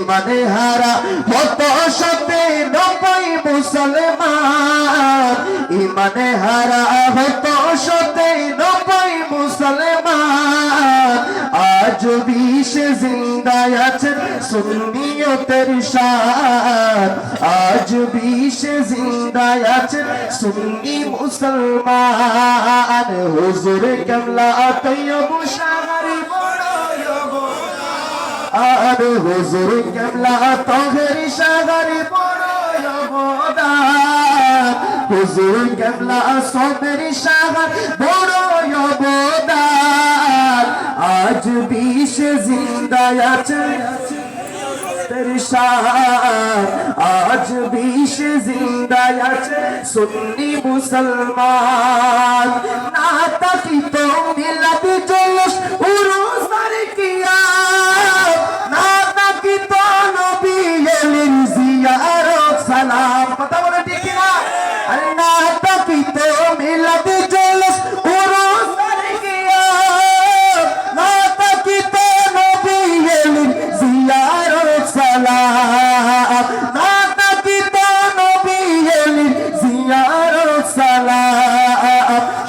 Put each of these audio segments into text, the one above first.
ইমানে হারা হত সতে নব্বই মুসলমান। ইমানে হারা হত সতে নব্বই মুসলমান। আজ বিশ জিন্দায় আছেন সুন্নিয়তের সাথ আজ বিশ জিন্দায় আছেন সুন্নি মুসলমান। হুজুর কেমলা তৈয়ব শাহরি আর হুজুর কেমলা তহের শাহরি বড় অবদান। হুজুর কেমলা সবের শাহর বড় অবদান। আজ বিশ আছেন তেরশান আজ বিশ জিন্দায় আছে সুন্নি মুসলমান। না তাকি তো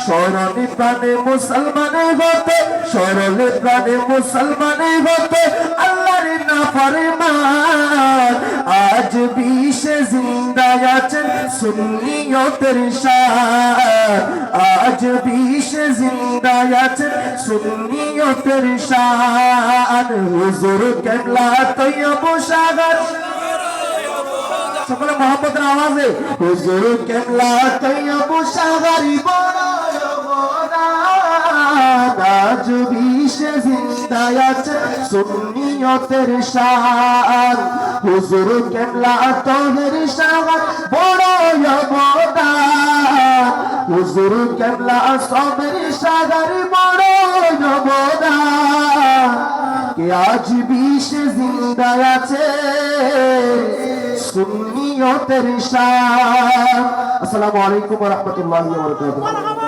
স্মরণে প্রাণে মুসলমানে হতে স্মরণে প্রাণে মুসলমানে হতে, আল্লাহর না ফরমান আজ বিশে জিন্দায় আছেন সুন্নিয়তের শান। আজ বিশে জিন্দায় আছেন সুন্নিয়তের শান। হুজুর কেবলা তৈয়ব সাগর। সকলে মোহাম্মদের আওয়াজে, হুজুর কেবলা তৈয়ব সাগরি হুজুর কেবলা সবের সাগর, বড় অবদান। কে আজ বিশ জিন্দায় আছে সুন্নিয়তের শান আসসালামু আলাইকুম ওয়া রাহমাতুল্লাহি ওয়া বারাকাতুহু।